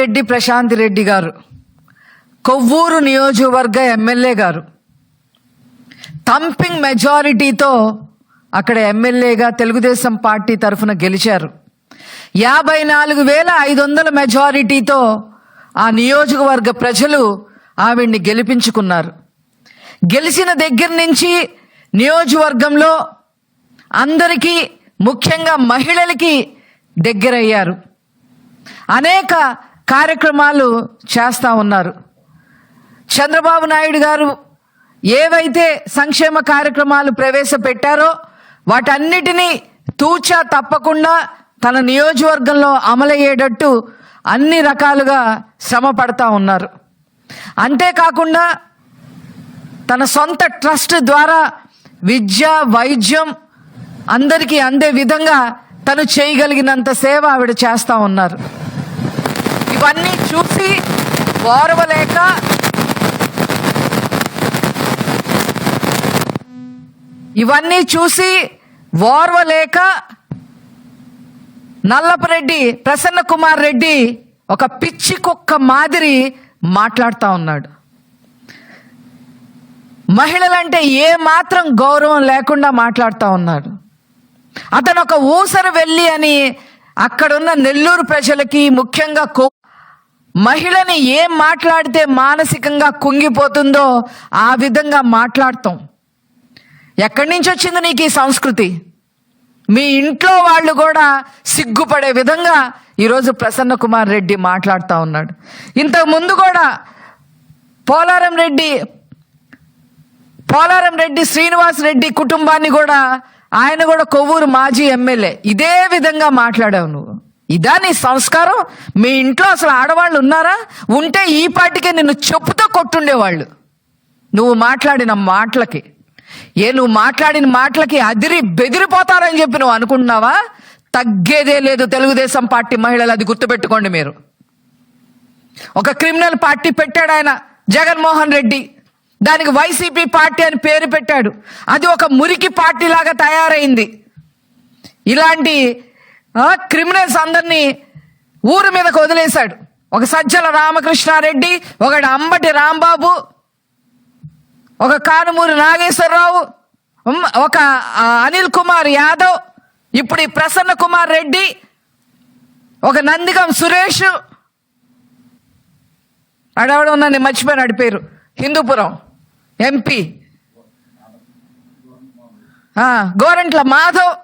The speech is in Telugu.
రెడ్డి ప్రశాంత్ రెడ్డి గారు. కొవ్వూరు నియోజకవర్గ ఎమ్మెల్యే గారు. థంపింగ్ మెజారిటీతో అక్కడ ఎమ్మెల్యేగా తెలుగుదేశం పార్టీ తరఫున గెలిచారు. యాభై నాలుగు వేల ఐదు వందల మెజారిటీతో ఆ నియోజకవర్గ ప్రజలు ఆవిడ్ని గెలిపించుకున్నారు. గెలిచిన దగ్గర నుంచి నియోజకవర్గంలో అందరికీ ముఖ్యంగా మహిళలకి దగ్గరయ్యారు. అనేక కార్యక్రమాలు చేస్తూ ఉన్నారు. చంద్రబాబు నాయుడు గారు ఏవైతే సంక్షేమ కార్యక్రమాలు ప్రవేశపెట్టారో వాటన్నిటినీ తూచా తప్పకుండా తన నియోజకవర్గంలో అమలయ్యేటట్టు అన్ని రకాలుగా శ్రమ పడతా ఉన్నారు. అంతేకాకుండా తన సొంత ట్రస్ట్ ద్వారా విద్య వైద్యం అందరికీ అందే విధంగా తను చేయగలిగినంత సేవ ఆవిడ చేస్తూ ఉన్నారు. ఇవన్నీ చూసి ఓర్వలేక ఇవన్నీ చూసి ఓర్వలేక నల్లపరెడ్డి ప్రసన్న కుమార్ రెడ్డి ఒక పిచ్చి కుక్క మాదిరి మాట్లాడుతూ ఉన్నాడు. మహిళలంటే ఏ మాత్రం గౌరవం లేకుండా మాట్లాడుతూ ఉన్నాడు అతను ఒక ఊసరు వెళ్ళి అని అక్కడున్న నెల్లూరు ప్రజలకి ముఖ్యంగా కో మహిళని ఏం మాట్లాడితే మానసికంగా కుంగిపోతుందో ఆ విధంగా మాట్లాడతాం. ఎక్కడి నుంచి వచ్చింది నీకు ఈ సంస్కృతి? మీ ఇంట్లో వాళ్ళు కూడా సిగ్గుపడే విధంగా ఈరోజు ప్రసన్న కుమార్ రెడ్డి మాట్లాడుతూ ఉన్నాడు. ఇంతకు ముందు కూడా పోలారం రెడ్డి పోలారం రెడ్డి శ్రీనివాస్ రెడ్డి కుటుంబాన్ని కూడా ఆయన కూడా కొవ్వూరు మాజీ ఎమ్మెల్యే. ఇదే విధంగా మాట్లాడావు నువ్వు. ఇదా నీ సంస్కారం? మీ ఇంట్లో అసలు ఆడవాళ్ళు ఉన్నారా? ఉంటే ఈ పాటికే నిన్ను చెప్పుతో కొట్టుండేవాళ్ళు. నువ్వు మాట్లాడిన మాటలకి ఏ నువ్వు మాట్లాడిన మాటలకి అదిరి బెదిరిపోతారని చెప్పి నువ్వు అనుకుంటున్నావా? తగ్గేదే లేదు తెలుగుదేశం పార్టీ మహిళలు అది గుర్తుపెట్టుకోండి మీరు. ఒక క్రిమినల్ పార్టీ పెట్టాడు ఆయన జగన్మోహన్ రెడ్డి. దానికి వైసీపీ పార్టీ అని పేరు పెట్టాడు. అది ఒక మురికి పార్టీ లాగా తయారైంది. ఇలాంటి క్రిమినల్స్ అందరినీ ఊరు మీదకు వదిలేశాడు. ఒక సజ్జల రామకృష్ణారెడ్డి ఒకడు అంబటి రాంబాబు ఒక కానుమూరి నాగేశ్వరరావు ఒక అనిల్ కుమార్ యాదవ్ ఇప్పుడు ఈ ప్రసన్న కుమార్ రెడ్డి ఒక నందిగం సురేష్. అడవడం నన్ను నేను మర్చిపోయినాడు పేరు. హిందూపురం ఎంపీ. గోరంట్ల మాధవ్.